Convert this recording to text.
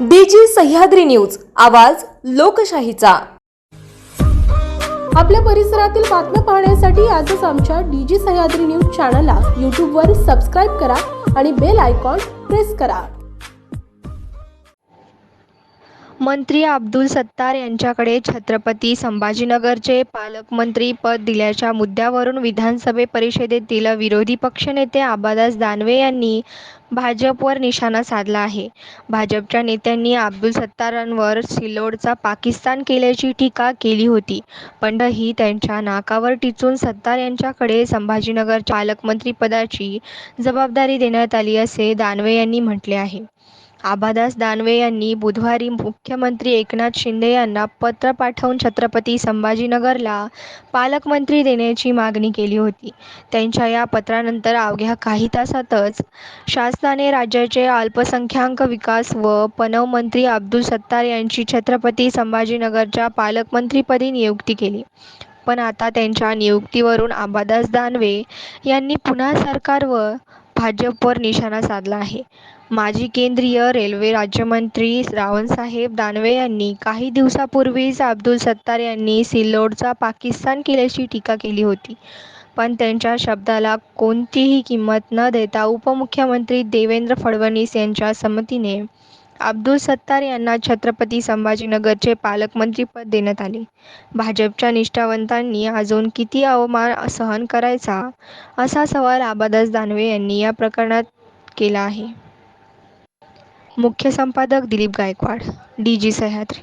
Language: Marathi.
डीजी सह्याद्री न्यूज आवाज लोकशाहीचा. आपल्या परिसरातील बातम्या पाहण्यासाठी आजच आमच्या डीजी सह्याद्री न्यूज चॅनलला यूट्यूबवर सबस्क्राईब करा आणि बेल आयकॉन प्रेस करा. मंत्री अब्दुल सत्तार यांच्याकडे छत्रपती संभाजीनगरचे पालकमंत्री पद दिल्याच्या मुद्द्यावरून विधानसभे परिषदेतील विरोधी पक्षनेते आबादास दानवे यांनी भाजपवर निशाणा साधला आहे. भाजपच्या नेत्यांनी अब्दुल सत्तारांवर सिल्लोडचा पाकिस्तान केल्याची टीका केली होती. पण ही त्यांच्या नाकावर टिचून सत्तार यांच्याकडे संभाजीनगर पालकमंत्रीपदाची जबाबदारी देण्यात आली असे दानवे यांनी म्हटले आहे. आबादास दानवे यांनी बुधवारी मुख्यमंत्री एकनाथ शिंदे यांना पत्र पाठवून छत्रपती संभाजीनगरला पालकमंत्री देण्याची मागणी केली होती. त्यांच्या या पत्रानंतर अवघ्या काही तासातच शासनाने राज्याचे अल्पसंख्याक विकास व पणव मंत्री अब्दुल सत्तार यांची छत्रपती संभाजीनगरच्या पालकमंत्रीपदी नियुक्ती केली. पण आता त्यांच्या नियुक्तीवरून आबादास दानवे यांनी पुन्हा सरकार व भाजपवर निशाणा साधला आहे. माजी केंद्रीय रेल्वे राज्यमंत्री रावणसाहेब दानवे यांनी काही दिवसापूर्वीच अब्दुल सत्तार यांनी सिल्लोडचा पाकिस्तान केल्याची टीका केली होती. पण त्यांच्या शब्दाला कोणतीही किंमत न देता उपमुख्यमंत्री देवेंद्र फडणवीस यांच्या संमतीने अब्दुल सत्तार यांना छत्रपती संभाजीनगरचे पालकमंत्रीपद देण्यात आले. भाजपच्या निष्ठावंतांनी अजून किती अवमान सहन करायचा असा सवाल आबादास दानवे यांनी या प्रकरणात केला आहे. मुख्य संपादक Dilip Gaikwad D G Sahyadri.